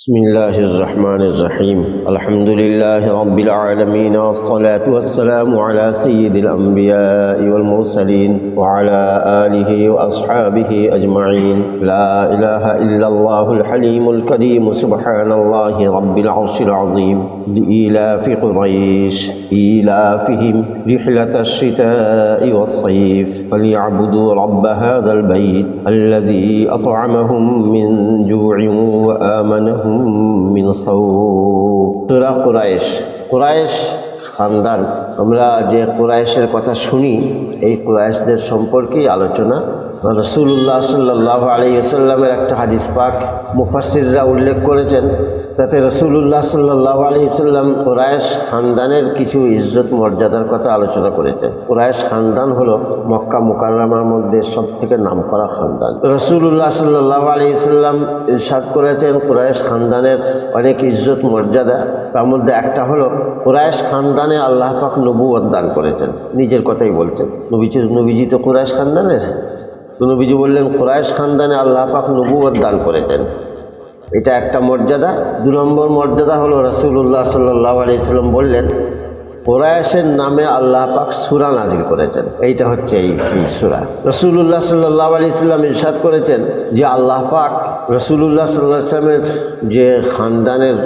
بسم الله الرحمن الرحيم. الحمد لله رب العالمين والصلاة والسلام على سيد الأنبياء والمرسلين وعلى آله وأصحابه أجمعين. لا إله إلا الله الحليم الكريم سبحان الله رب العرش العظيم. لإيلاف قريش إيلافهم رحلة الشتاء والصيف. فليعبدوا رب هذا البيت الذي أطعمهم من جوع وآمنهم মিন তোরা Quraysh Quraysh খানদান। আমরা যে কোরায়েশের কথা শুনি, এই কোরায়েশদের সম্পর্কেই আলোচনা। রসুল্লাহ সাল্লাহ আলী আসাল্লামের একটা হাদিস পাক মুফাসিররা উল্লেখ করেছেন তাতে রসুল্লাহ সাল্লাহ আলী সাল্লাম খানদানের কিছু ইজ্জত মর্যাদার কথা আলোচনা করেছেন। কুরাইশ খানদান হলো মক্কা মোকাররমার মধ্যে সব থেকে নাম করা খানদান রসুল্লাহ সাল্লাহ আলী সাল্লাম করেছেন কুরাইশ খানদানের অনেক ইজ্জত মর্যাদা। তার মধ্যে একটা হলো কুরাইশ খানদানে আল্লাহ পাক নবুয়ত দান করেছেন। নিজের কথাই বলছেন। নবীজি নবীজি তো কুরাইশ খানদানের। নবীজি বললেন, কুরাইশ খানদানে আল্লাহ পাক নবুয়ত দান করেছেন। এটা একটা মর্যাদা। দু নম্বর মর্যাদা হলো রসুল্লাহ সাল্লাহ আলিয়াল্লাম বললেন কোরআশের নামে আল্লাহ পাক সুরা নাজিল করেছেন। এইটা হচ্ছে এই সেই সুরা। রসুল্লাহ সাল্লাহ আলি সাল্লাম ইরশাদ করেছেন যে আল্লাহ পাক রসুল্লাহ সাল্লাহ সাল্লামের যে খানদানের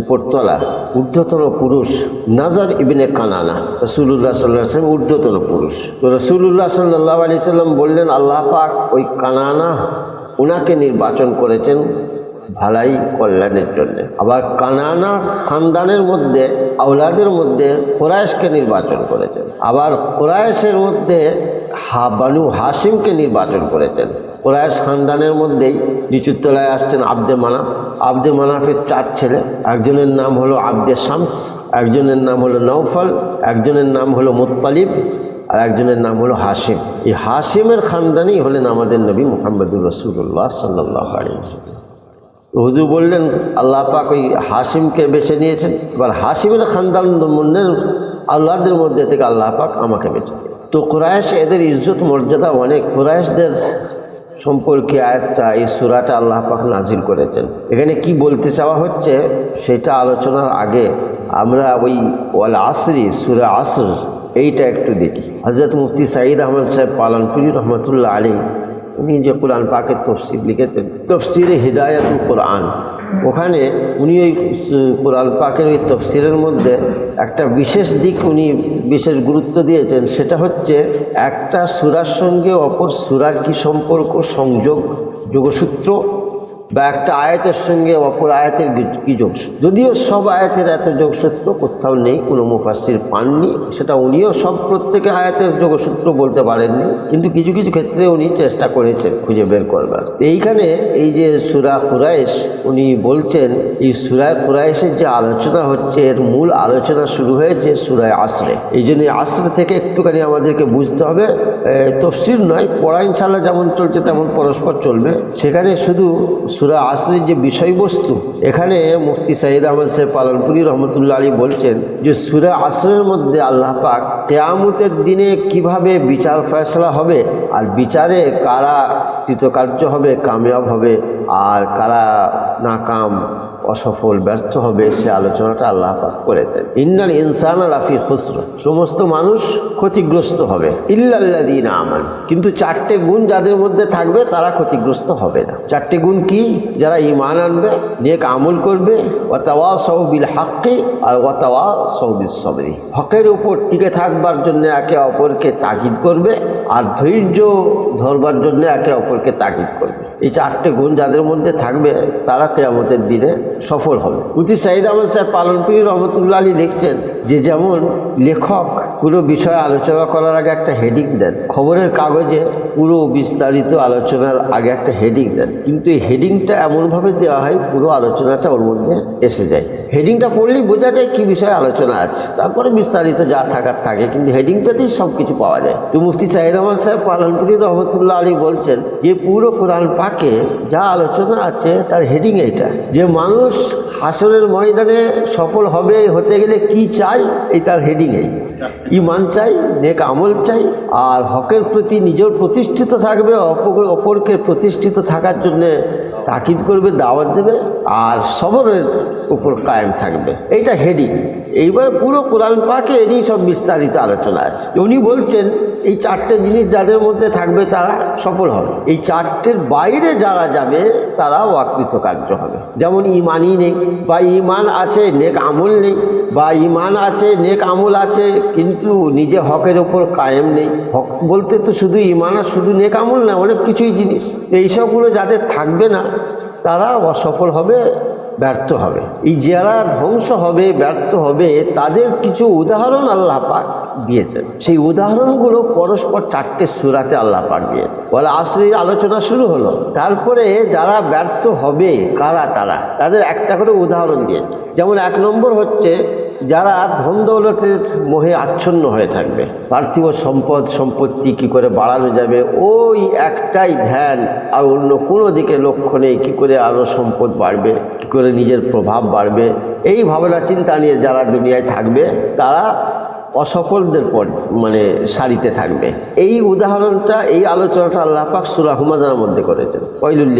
উপরতলা ঊর্ধ্বতন পুরুষ নাজার ইবিনে কানানা রসুল্লাহ সাল্লাহ সাল্লাম ঊর্ধ্বতন পুরুষ। তো রসুল্লাহ সাল্লাহ আলি সাল্লাম বললেন, আল্লাহ পাক ওই কানানা ওনাকে নির্বাচন করেছেন ভালাই কল্যাণের জন্য। আবার কানানা খানদানের মধ্যে আউলাদের মধ্যে কোরআশকে নির্বাচন করেছেন। আবার কোরআশের মধ্যে হা, বানু হাসিমকে নির্বাচন করেছেন। কোরআশ খানদানের মধ্যেই নিচুর তলায় আসছেন আব্দে মানাফ। আব্দে মানাফের চার ছেলে, একজনের নাম হলো আব্দে শামস, একজনের নাম হলো নৌফল একজনের নাম হলো মুত্তালিব, আর একজনের নাম হলো হাসিম এই হাসিমের খানদানই হলেন আমাদের নবী মোহাম্মদুর রসুল্লাহ সাল্লাহ আলিয়া তো হুজুর বললেন, আল্লাহ পাক ওই হাসিমকে বেছে নিয়েছেন। এবার হাসিমের খানদান মনের আল্লাহদের মধ্যে থেকে আল্লাহ পাক আমাকে বেছে নিয়েছেন। তো কোরআশ এদের ইজ্জত, মর্যাদা অনেক। কোরআশদের সম্পর্কে আয়াতটা, এই সুরাটা আল্লাহ পাক নাজিল করেছেন। এখানে কি বলতে চাওয়া হচ্ছে, সেটা আলোচনার আগে আমরা ওই ওয়াল আসরি, সুরা আসর, এইটা একটু দেখি। হজরত মুফতি সাঈদ আহমদ সাহেব, পালনপুরি রহমতুল্লাহ আলী উনি যে কোরআন পাকের তফসির লিখেছেন, তফসিরে হৃদায়ত কোরআন। ওখানে উনি ওই কোরআন পাকের ওই তফসিরের মধ্যে একটা বিশেষ দিক উনি বিশেষ গুরুত্ব দিয়েছেন, সেটা হচ্ছে একটা সুরার সঙ্গে অপর সুরার কি সম্পর্ক, সংযোগ, যোগসূত্র? বা একটা আয়াতের সঙ্গে অপর আয়াতের কি যোগসূত্র যদিও সব আয়াতের এত যোগসূত্র কোথাও নেই, কোনো মুফাসির পাননি, সেটা উনিও সব প্রত্যেকে আয়াতের যোগসূত্র বলতে পারেননি, কিন্তু কিছু কিছু ক্ষেত্রে উনি চেষ্টা করেছেন খুঁজে বের করবার। এইখানে এই যে সুরা কুরাইশ, উনি বলছেন, এই সুরায় কুরাইশের যে আলোচনা হচ্ছে, এর মূল আলোচনা শুরু হয়েছে সুরায় আশ্রে এই জন্য আশ্রে থেকে একটুখানি আমাদেরকে বুঝতে হবে তফসির নয়, পড়া ইনশাল্লাহ যেমন চলছে তেমন পরস্পর চলবে। সেখানে শুধু সুরা আসরের যে বিষয়বস্তু, এখানে মুফতি সাইদ আহমদ সাহেব পালনপুরি রহমতুল্লা আলী বলছেন যে সুরা আসরের মধ্যে আল্লাহ পাক কেয়ামতের দিনে কীভাবে বিচার ফয়সলা হবে আর বিচারে কারা কৃতকার্য হবে, কামিয়াব হবে আর কারা নাকাম অসফল, ব্যর্থ হবে, সে আলোচনাটা আল্লাহ পাক করেছেন ইন্নাল ইনসান রাফি খুসর। সমস্ত মানুষ ক্ষতিগ্রস্ত হবে। ইল্লাল্লাদিন আমান। কিন্তু চারটে গুণ যাদের মধ্যে থাকবে, তারা ক্ষতিগ্রস্ত হবে না। চারটে গুণ কি? যারা ইমান আনবে, নেক আমল করবে ওয়াতাওয়া সৌবিল হাক্কে আর ওয়াতাওয়া সৌবিল সবরি হকের উপর টিকে থাকবার জন্য একে অপরকে তাগিদ করবে, আর ধৈর্য ধরবার জন্য একে অপরকে তাগিদ করবে। এই চারটে গুণ যাদের মধ্যে থাকবে, তারা কেয়ামতের দিনে সফল হবে। মুফতি সাইদ আহমদ সাহেব পালনপুরি রহমতুল্লাহ আলী লিখছেন যে যেমন লেখক পুরো বিষয়ে আলোচনা করার আগে একটা হেডিং দেন, খবরের কাগজে পুরো বিস্তারিত আলোচনার আগে একটা হেডিং দেন। কিন্তু এই হেডিংটা এমনভাবে দেওয়া হয়, পুরো আলোচনাটা ওর মধ্যে এসে যায়। হেডিংটা পড়লেই বোঝা যায় কি বিষয়ে আলোচনা আছে, তারপরে বিস্তারিত যা থাকার থাকে, কিন্তু হেডিংটাতেই সব কিছু পাওয়া যায়। তো মুফতি সাহিদ আহমদ সাহেব পালনপুরি রহমতুল্লাহ আলী বলছেন যে পুরো কোরআন পাক পাকে যা আলোচনা আছে তার হেডিং এটা। যে মানুষ হাসরের ময়দানে সফল হবে, হতে গেলে কি চাই এই তার হেডিং এই। ইমান চাই, নেক আমল চাই, আর হকের প্রতি নিজের প্রতিষ্ঠিত থাকবে, অপর অপরকে প্রতিষ্ঠিত থাকার জন্যে তাকিদ করবে, দাওয়াত দেবে, আর সবরের উপর কায়েম থাকবে। এইটা হেডিং এইবার পুরো কোরআন পাকে এরই সব বিস্তারিত আলোচনা আছে। উনি বলছেন, এই চারটে জিনিস যাদের মধ্যে থাকবে তারা সফল হবে। এই চারটের বাইরে যারা যাবে, তারা অকৃত কার্য হবে। যেমন ইমানই নেই, বা ইমান আছে, নেক আমল নেই, বা ইমান আছে, নেক আমল আছে, কিন্তু নিজে হকের ওপর কায়েম নেই। হক বলতে তো শুধু ইমান আর শুধু নেক আমল না, অনেক কিছুই জিনিস। এইসবগুলো যাদের থাকবে না, তারা অসফল হবে ব্যর্থ হবে। এই যারা ধ্বংস হবে, ব্যর্থ হবে, তাদের কিছু উদাহরণ আল্লাহ পাক দিয়েছেন। সেই উদাহরণগুলো পরস্পর চারটে সুরাতে আল্লাহ পাক দিয়েছেন। বলে আশ্রয় আলোচনা শুরু হলো। তারপরে যারা ব্যর্থ হবে, কারা তারা? তাদের একটা করে উদাহরণ দিয়েছে যেমন এক নম্বর হচ্ছে যারা ধন দৌলতের মোহে আচ্ছন্ন হয়ে থাকবে, পার্থিব সম্পদ, সম্পত্তি কি করে বাড়ানো যাবে, ওই একটাই ধ্যান, আর অন্য কোনো দিকে লক্ষ্য নেই, কী করে আরও সম্পদ বাড়বে, কী করে নিজের প্রভাব বাড়বে, এই ভাবনা চিন্তা নিয়ে যারা দুনিয়ায় থাকবে, তারা অসফলদের পর মানে সারিতে থাকবে। এই উদাহরণটা, এই আলোচনাটা আল্লাহ পাক সুরা হুমাজার মধ্যে করেছেন।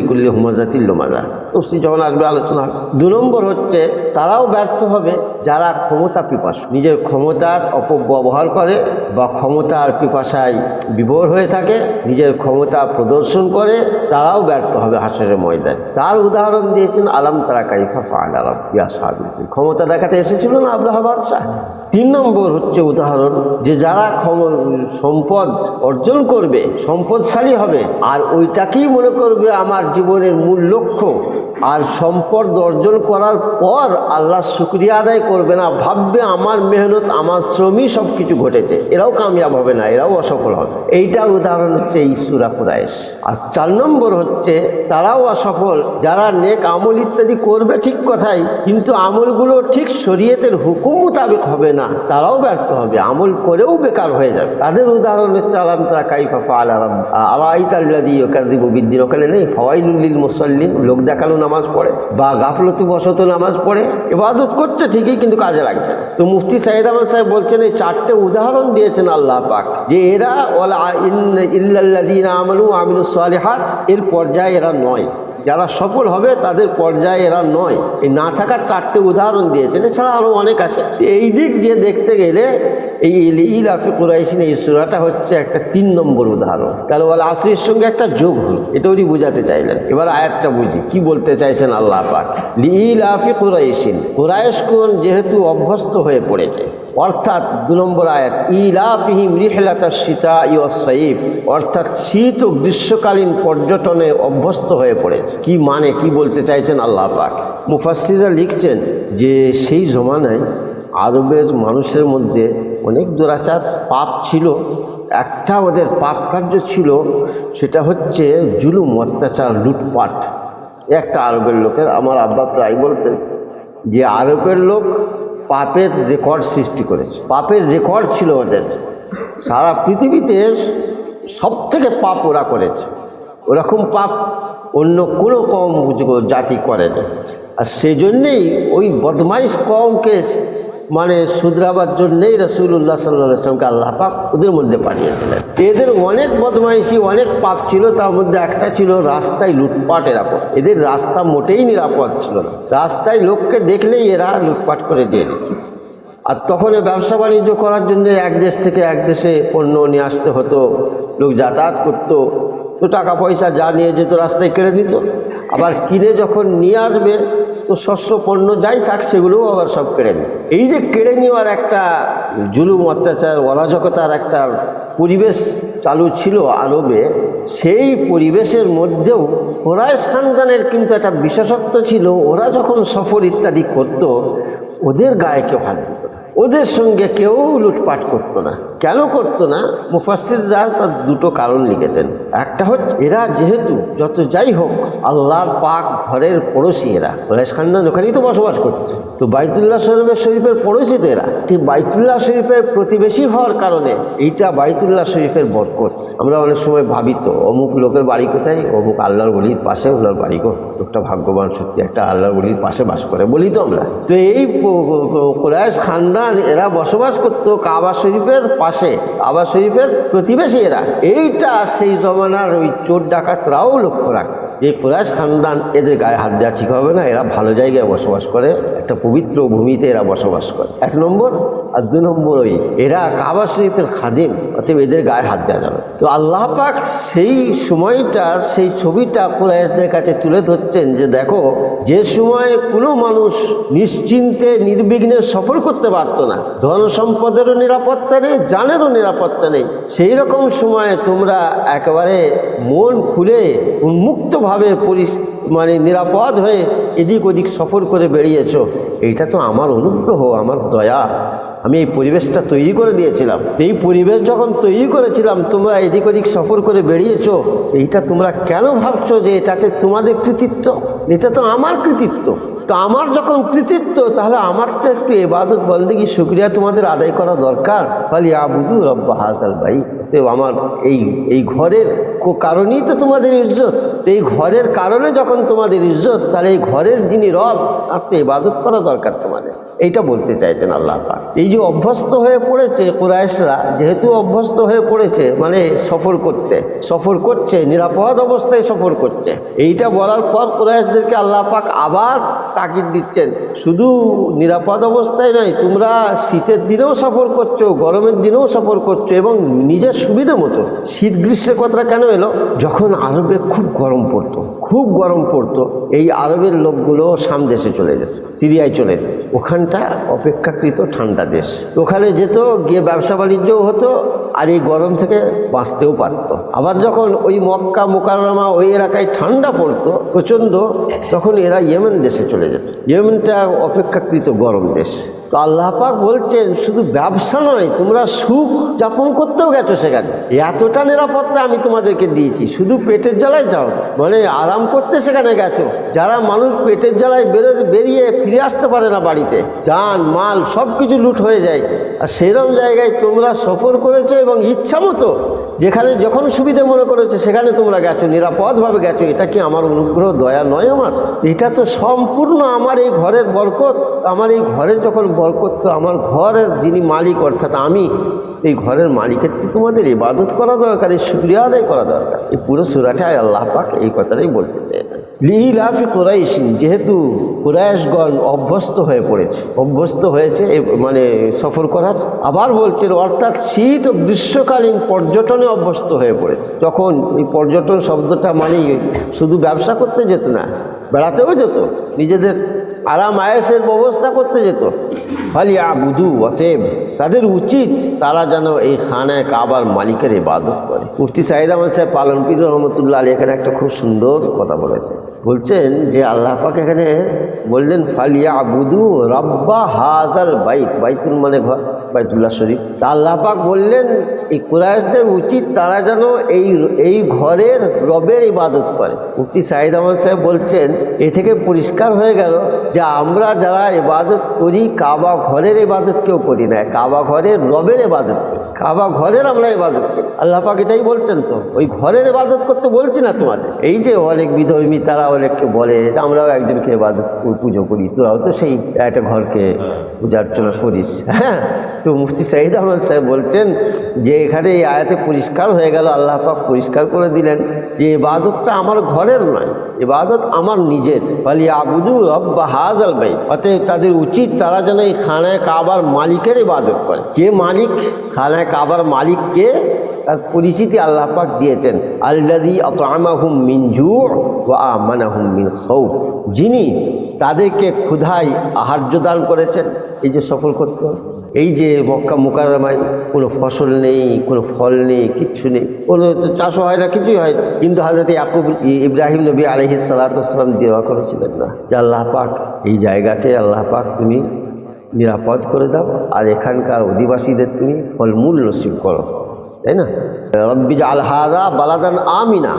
কুল্লি হুমাজা তিল্লুমাজা তফসি যখন আসবে, আলোচনা হবে। দু নম্বর হচ্ছে, তারাও ব্যর্থ হবে যারা ক্ষমতা পিপাস। নিজের ক্ষমতার অপব্যবহার করে বা ক্ষমতার পিপাসায় বিভোর হয়ে থাকে, নিজের ক্ষমতা প্রদর্শন করে, তারাও ব্যর্থ হবে হাসরের ময়দানে। তার উদাহরণ দিয়েছেন, আলাম তারা কাইফা ফান আলম ইয়া ক্ষমতা দেখাতে এসেছিল না আব্রাহা বাদশাহ? তিন নম্বর হচ্ছে উদাহরণ যে যারা সম্পদ অর্জন করবে, সম্পদশালী হবে, আর ওইটাকেই মনে করবে আমার জীবনের মূল লক্ষ্য। আর সম্পদ অর্জন করার পর আল্লাহ শুক্রিয়া আদায় করবে না, ভাববে আমার মেহনত, আমার শ্রমই সব কিছু ঘটেছে। এরাও কামিয়াব হবে না, এরাও অসফল হবে। এইটার উদাহরণ হচ্ছে এই সুরা কুরাইশ। আর চার নম্বর হচ্ছে, তারাও অসফল, যারা নেক আমল ইত্যাদি করবে ঠিক কথাই, কিন্তু আমলগুলো ঠিক শরীয়তের হুকুম মোতাবেক হবে না, তারাও ব্যর্থ হবে, আমল করেও বেকার হয়ে যাবে। তাদের উদাহরণ হচ্ছে, আলাম তারা কাইফা ফাল আলাইতাল্লাদি ওকাদিব বিদ্দিন, ওখানে নেই ফওয়াইলুল্লিল মুসল্লিন, লোক দেখাল নামাজ পড়ে বা গাফলতি বসত নামাজ পড়ে এবাদত করছে ঠিকই কিন্তু কাজে লাগছে। তো মুফতি সাইদ আহমদ সাহেব বলছেন, এই চারটে উদাহরণ দিয়েছেন আল্লাহ পাক, যে এরা ওলা ইল্লাল্লাদিন আমলু সালিহাত, এর পর্যায়ে এরা নয়। যারা সফল হবে, তাদের পর্যায়ে এরা নয়। এই না থাকার চারটে উদাহরণ দিয়েছেন, এছাড়া আরও অনেক আছে। এই দিক দিয়ে দেখতে গেলে এই ইল আফি কুরাইশিন এই সুরাটা হচ্ছে একটা তিন নম্বর উদাহরণ। তাহলে বলে আসরির সঙ্গে একটা যোগ হল। এটা উনি বোঝাতে চাইলেন। এবার আয়াতটা বুঝি। কি বলতে চাইছেন আল্লাহ পাক? লিল আফি কুরাইশিন। কুরাইশকুন যেহেতু অভ্যস্ত হয়ে পড়েছে। অর্থাৎ দু নম্বর আয়াত ইলাফিহিম রিহলাতা সীতা ইয়সাইফ অর্থাৎ শীত ও গ্রীষ্মকালীন পর্যটনে অভ্যস্ত হয়ে পড়েছে। কি মানে কি বলতে চাইছেন আল্লাহ পাক? মুফাসিরা লিখছেন যে সেই জমানায় আরবের মানুষের মধ্যে অনেক দুরাচার পাপ ছিল। একটা ওদের পাপ কার্য ছিল, সেটা হচ্ছে জুলুম, অত্যাচার, লুটপাট। একটা আরবের লোকের, আমার আব্বা প্রায় বলতেন যে আরবের লোক পাপের রেকর্ড সৃষ্টি করেছে। পাপের রেকর্ড ছিল ওদের। সারা পৃথিবীতে সব থেকে পাপ ওরা করেছে। ওরকম পাপ, অন্য কোনো কম জাতি করে না আর সেজন্যেই ওই বদমাইশ কমকে মানে শুধরাবার জন্যেই রসুল্লাহ সাল্লাহ আসলামকে আল্লাহ পাক ওদের মধ্যে পাঠিয়েছিলেন এদের অনেক বদমাইশি, অনেক পাপ ছিল, তার মধ্যে একটা ছিল রাস্তায় লুটপাট এরাপদ এদের রাস্তা মোটেই নিরাপদ ছিল না। রাস্তায় লোককে দেখলেই এরা লুটপাট করে দিয়ে দিচ্ছে আর তখন ব্যবসা বাণিজ্য করার জন্য এক দেশ থেকে এক দেশে পণ্য নিয়ে আসতে হতো, লোক যাতায়াত করতো। তো টাকা পয়সা যা নিয়ে যেত রাস্তায় কেড়ে নিত। আবার কিনে যখন নিয়ে আসবে তো শস্য পণ্য যাই থাক, সেগুলোও আবার সব কেড়ে নিত এই যে কেড়ে নেওয়ার একটা জুলুম, অত্যাচার, অরাজকতার একটা পরিবেশ চালু ছিল আরবে, সেই পরিবেশের মধ্যেও কোরআশ খানদানের কিন্তু একটা বিশেষত্ব ছিল, ওরা যখন সফর ইত্যাদি করত, ওদের গায়েকে ভালো হতো না। ওদের সঙ্গে কেউ লুটপাট করতো না। কেন করতো না? মুফাসিররা তার দুটো কারণ লিখেছেন। একটা হচ্ছে, এরা যেহেতু যত যাই হোক, আল্লাহর পাক ঘরের পড়োশি এরা। ওরাইশ খানদান ওখানেই তো বসবাস করছে। তো বাইতুল্লাহ শরীফের শরীফের পড়োশি তো এরা। বাইতুল্লাহ শরীফের প্রতিবেশী হওয়ার কারণে এইটা বাইতুল্লাহ শরীফের বরকত। আমরা অনেক সময় ভাবি তো, অমুক লোকের বাড়ি কোথায়? অমুক আল্লাহর গলির পাশে ওনার বাড়ি গো লোকটা ভাগ্যবান সত্যি, একটা আল্লাহর গলির পাশে বাস করে, বলি তো আমরা। তো এই কোরআশ খানদান এরা বসবাস করত কাবা শরীফের পাশে, কাবা শরীফের প্রতিবেশী এরা। এইটা সেই জমানার ওই চোর ডাকাতরাও লক্ষ্য রাখে। এই কুরাইশ খানদান এদের গায়ে হাত দেওয়া ঠিক হবে না, এরা ভালো জায়গায় বসবাস করে, একটা পবিত্র ভূমিতে এরা বসবাস করে। এক নম্বর আর দু নম্বর ওই, এরা কাবা শরীফের খাদিম, অতএব এদের গায়ে হাত দেওয়া যাবে তো আল্লাহ পাক সেই সময়টার সেই ছবিটা কুরাইশদের কাছে তুলে ধরছেন যে দেখো, যে সময় কোনো মানুষ নিশ্চিন্তে, নির্বিঘ্নে সফর করতে পারতো না। ধন সম্পদেরও নিরাপত্তা নেই, জানেরও নিরাপত্তা নেই। সেই রকম সময়ে তোমরা একেবারে মন খুলে, উন্মুক্তভাবে পরি মানে নিরাপদ হয়ে এদিক ওদিক সফর করে বেরিয়েছ। এইটা তো আমার অনুগ্রহ, আমার দয়া। আমি এই পরিবেশটা তৈরি করে দিয়েছিলাম। এই পরিবেশ যখন তৈরি করেছিলাম, তোমরা এদিক ওদিক সফর করে বেরিয়েছো, এইটা তোমরা কেন ভাবছ যে এটাতে তোমাদের কৃতিত্ব? এটা তো আমার কৃতিত্ব। তো আমার যখন কৃতিত্ব, তাহলে আমার তো একটু এবাদত বন্দেগি শুক্রিয়া তোমাদের আদায় করা দরকার। বলি আবুদু রব্বা হাসাল ভাই তো আমার এই এই ঘরের কারণেই তো তোমাদের ইজ্জত। এই ঘরের কারণে যখন তোমাদের ইজ্জত, তাহলে এই ঘরের যিনি রব আর তো ইবাদত করা দরকার তোমাদের। এইটা বলতে চাইছেন আল্লাহ পাক। এই যে অভ্যস্ত হয়ে পড়েছে কুরাইশরা, যেহেতু অভ্যস্ত হয়ে পড়েছে মানে সফর করতে, সফর করছে, নিরাপদ অবস্থায় সফর করছে। এইটা বলার পর কুরাইশদেরকে আল্লাহ পাক আবার তাকিদ দিচ্ছেন। শুধু নিরাপদ অবস্থায় নয়, তোমরা শীতের দিনেও সফর করছ, গরমের দিনেও সফর করছ, এবং নিজের সুবিধা মতো শীত গ্রীষ্মের কথাটা কেন এলো? যখন আরবে খুব গরম পড়তো, খুব গরম পড়তো, এই আরবের লোকগুলো সামদেশে চলে যেত, সিরিয়ায় চলে যেত। ওখানটা অপেক্ষাকৃত ঠান্ডা দেশ। ওখানে যেত, গিয়ে ব্যবসা বাণিজ্যও হতো, আর এই গরম থেকে বাঁচতেও পারতো। আবার যখন ওই মক্কা, মোকাররমা ওই এলাকায় ঠান্ডা পড়তো, প্রচণ্ড, তখন এরা ইয়েমেন দেশে চলে যেত। ইয়েমেনটা অপেক্ষাকৃত গরম দেশ। তো আল্লাহ পাক বলছেন, শুধু ব্যবসা নয়, তোমরা সুখ যাপন করতেও গেছো সেখানে। এতটা নিরাপত্তা আমি তোমাদেরকে দিয়েছি। শুধু পেটের জ্বালায় যাও মানে আরাম করতে সেখানে গেছো। যারা মানুষ পেটের জ্বালায় বেরো, বেরিয়ে ফিরে আসতে পারে না বাড়িতে, যান, মাল সব কিছু লুট হয়ে যায়। আর সেরকম জায়গায় তোমরা সফর করেছ এবং ইচ্ছা মতো যেখানে যখন সুবিধে মনে করেছে, সেখানে তোমরা গেছো, নিরাপদভাবে গেছো। এটা কি আমার অনুগ্রহ, দয়া নয় আমার? এটা তো সম্পূর্ণ আমার এই ঘরের বরকত। আমার এই ঘরের যখন বরকত, তো আমার ঘরের যিনি মালিক, অর্থাৎ আমি, এই ঘরের মালিকের তো তোমাদের ইবাদত করা দরকার, এই শুক্রিয়া আদায় করা দরকার। এই পুরো সুরাটা আল্লাহ পাক এই কথাটাই বলতে চেয়েছেন লিহিলাফি কোরাইশিন যেহেতু কোরাইশগণ অভ্যস্ত হয়ে পড়েছে, অভ্যস্ত হয়েছে মানে সফর করার, আবার বলছেন, অর্থাৎ শীত ও গ্রীষ্মকালীন পর্যটনে অভ্যস্ত হয়ে পড়েছে। যখন এই পর্যটন শব্দটা মানে শুধু ব্যবসা করতে যেত না, বেড়াতেও যেত, নিজেদের আরাম আয়েসের ব্যবস্থা করতে যেত। ফালিয়া বুধু অতএব তাদের উচিত তারা যেন এই খানায় কাবার মালিকের ইবাদত করে। মুফতি সাহিদ আহমদ সাহেব পালনপুর রহমতুল্লাহ আলী এখানে একটা খুব সুন্দর কথা বলেছে বলছেন যে আল্লাহ পাক এখানে বললেন ফালিয়া বুধু রব্বা হাজাল বাইত, বাইতুল মানে ঘর, বাইতুল্লাহ শরীফ। আল্লাহ পাক বললেন, এই কুরাইশদের উচিত তারা যেন এই এই ঘরের রবের ইবাদত করে। মুফতি সাহিদ আহমদ সাহেব বলছেন, এ থেকে পরিষ্কার হয়ে গেল যে আমরা যারা ইবাদত করি কাবা ঘরের এবাদত কেউ করি না, কাবা ঘরের রবের এবাদত করি, কাবা ঘরের আমরা এবাদত করি। আল্লাহ পাক এটাই বলছেন তো, ওই ঘরের এবাদত করতে বলছি না তোমাদের। এই যে অনেক বিধর্মী, তারা অনেককে বলে আমরাও একজনকে এবাদত পুজো করি, তোরাও তো সেই একটা ঘরকে পূজা অর্চনা করিস। হ্যাঁ তো মুফতি সাহিদ আহমদ সাহেব বলছেন যে এখানে এই আয়াতে পরিষ্কার হয়ে গেল, আল্লাহ পাক পরিষ্কার করে দিলেন যে ইবাদতটা আমার ঘরের নয়, ইবাদত আমার নিজের। বলি আবুদু রব্বা হাজাল ভাই অতএব তাদের উচিত তারা যেন এই খানায় কাবার মালিকের ইবাদত করে। কে মালিক? খানায় কাবার মালিক কে তার পরিচিতি আল্লাহ পাক দিয়েছেন। আল্লাদি আতআমাহুম মিন জু' ওয়া আমানাহুম মিন খৌফ যিনি তাদেরকে ক্ষুধায় আহার্য দান করেছেন। এই যে সফল করতে এই যে মক্কা মোকারমায় কোনো ফসল নেই, কোনো ফল নেই, কিচ্ছু নেই। কোনো চাষও হয় না, কিছুই হয় না। কিন্তু হাজরত ইয়াকুব, ইব্রাহিম নবী আলহি সালাতাম দেওয়া করেছিলেন না। যে আল্লাহ পাক, এই জায়গাকে আল্লাহ পাক তুমি নিরাপদ করে দাও। আর এখানকার অধিবাসীদের তুমি ফলমূল নসিব করো। তাই না? রব্বি জাল হাদা বালাদান আমিনা।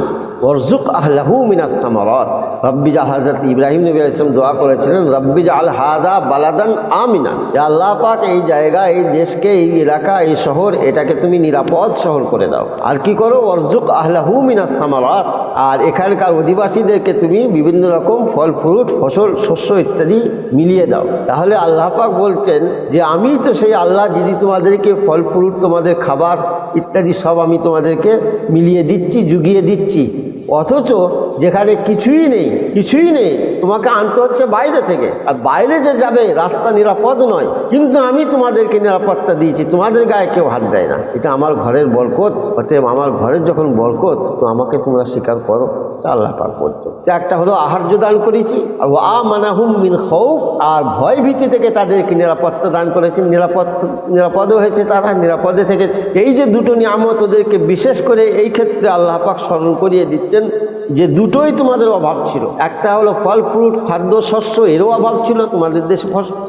ওরজুক আহলাহু মিনাস সামারাত। রব্বি জাল হাজরত ইব্রাহিম নবী আলাইহিস সালাম দোয়া করেছিলেন, রব্বি জাল হাদা বালাদান আমিনা ইয়া আল্লাহ পাক, এই জায়গা, এই দেশকে, এই এলাকা, এই শহর, এটাকে তুমি নিরাপদ শহর করে দাও। আর কি করো? ওরজুক আহলাহু মিনাস সামারাত। আর এখানকার অধিবাসীদেরকে তুমি বিভিন্ন রকম ফল, ফ্রুট, ফসল, শস্য ইত্যাদি মিলিয়ে দাও। তাহলে আল্লাহ পাক বলছেন যে, আমি তো সেই আল্লাহ যিনি তোমাদেরকে ফল, ফ্রুট, তোমাদের খাবার ইত্যাদি সব আমি তোমাদেরকে মিলিয়ে দিচ্ছি, জুগিয়ে দিচ্ছি। অথচ যেখানে কিছুই নেই কিছুই নেই। তোমাকে আনতে হচ্ছে বাইরে থেকে। আর বাইরে যে যাবে, রাস্তা নিরাপদ নয়। কিন্তু আমি তোমাদেরকে নিরাপত্তা দিয়েছি। তোমাদের গায়ে কেউ হাত দেয় না। এটা আমার ঘরের বরকত। অতএব আমার ঘরের যখন বরকত, তো আমাকে তোমরা স্বীকার করো। তা আল্লাহ পাক বলছো। তো একটা হলো আহার্য দান করেছি। আর আ মানাহুম মিন খৌফ আর ভয় ভীতি থেকে তাদেরকে নিরাপত্তা দান করেছেন নিরাপদ, নিরাপদও হয়েছে তারা, নিরাপদে থেকেছে। এই যে দুটো নিয়ামত ওদেরকে বিশেষ করে এই ক্ষেত্রে আল্লাহ পাক স্মরণ করিয়ে দিচ্ছেন। যে দুটোই তোমাদের অভাব ছিল। একটা হলো ফল, ফ্রুট, খাদ্য, শস্য, এরও অভাব ছিল, তোমাদের দেশে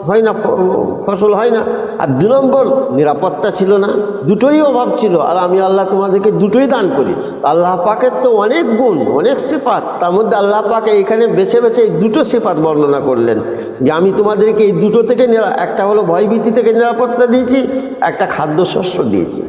হয় না ফসল হয় না। আর দু নম্বর, নিরাপত্তা ছিল না। দুটোই অভাব ছিল। আর আমি আল্লাহ তোমাদেরকে দুটোই দান করেছি। আল্লাহ পাকের তো অনেক গুণ, অনেক সিফাত। তার মধ্যে আল্লাহ পাকে এখানে বেছে বেছে এই দুটো সিফাত বর্ণনা করলেন। যে আমি তোমাদেরকে এই দুটো থেকে একটা হলো ভয়ভীতি থেকে নিরাপত্তা দিয়েছি, একটা খাদ্যশস্য দিয়েছি।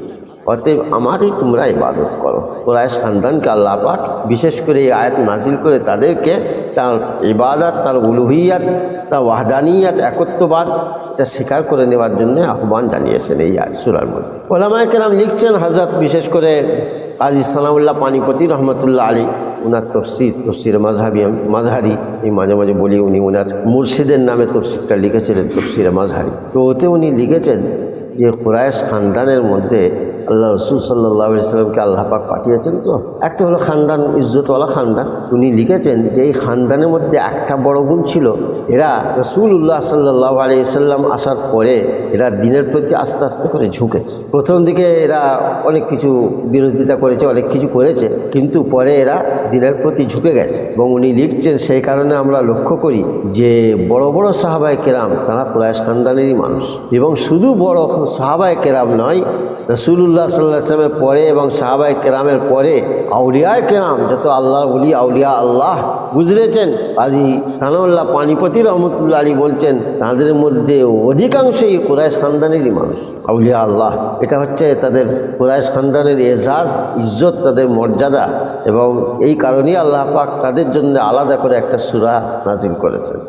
অতএব আমারই তোমরা ইবাদত করো। কোরআশ খানদানকে আল্লাহ পাক বিশেষ করে এই আয়াত নাজিল করে তাদেরকে তার ইবাদত, তার উলুহিয়াত, তার ওয়াহদানিয়াত, একত্ববাদ, এটা স্বীকার করে নেওয়ার জন্য আহ্বান জানিয়েছেন এই সুরার মধ্যে। ওলামায় কেরাম লিখছেন হজরত বিশেষ করে কাজী সালামুল্লাহ পানিপতি রহমতুল্লাহ আলী উনার তফসির তফসির মাঝহাবি মাঝহারি এই মাঝে মাঝে বলি উনি উনার মুর্শিদের নামে তফসিরটা লিখেছিলেন, তফসিরে মাঝহারি তো ওতে উনি লিখেছেন যে কুরাইশ খানদানের মধ্যে আল্লাহ রসুল সাল্লাহ ইসলামকে আল্লাহ পাক পাঠিয়েছেন তো। একটা হলো খানদান, ইজ্জতওয়ালা খানদান। উনি লিখেছেন যে এই খানদানের মধ্যে একটা বড় গুণ ছিল। এরা রসুল উল্লাহ সাল্লাহ আলিয়াল্লাম আসার পরে এরা দিনের প্রতি আস্তে আস্তে করে ঝুঁকেছে। প্রথম দিকে এরা অনেক কিছু বিরোধিতা করেছে, অনেক কিছু করেছে, কিন্তু পরে এরা দিনের প্রতি ঝুঁকে গেছে। এবং উনি লিখছেন, সেই কারণে আমরা লক্ষ্য করি যে বড় বড় সাহাবায় কেরাম, তারা কুরাইশ খানদানেরই মানুষ। এবং শুধু বড় সাহাবায় কেরাম নয় রসুল্লাহ সাল্লাহ আসলামের পরে এবং সাহাবায় কেরামের পরে আউলিয়ায় কেরাম, যত আল্লাহ বলি আউলিয়া আল্লাহ গুজরেছেন আজি সানাউল্লাহ পানিপতি রহমতুল্লা আলী বলছেন, তাদের মধ্যে অধিকাংশই কুরাইশ খানদানেরই মানুষ। আউলিয়া আল্লাহ, এটা হচ্ছে তাদের কুরাইশ খানদানের এজাজ, ইজ্জত, তাদের মর্যাদা এবং এই কারণেই আল্লাহ পাক তাদের জন্য আলাদা করে একটা সুরা নাজিল করেছেন।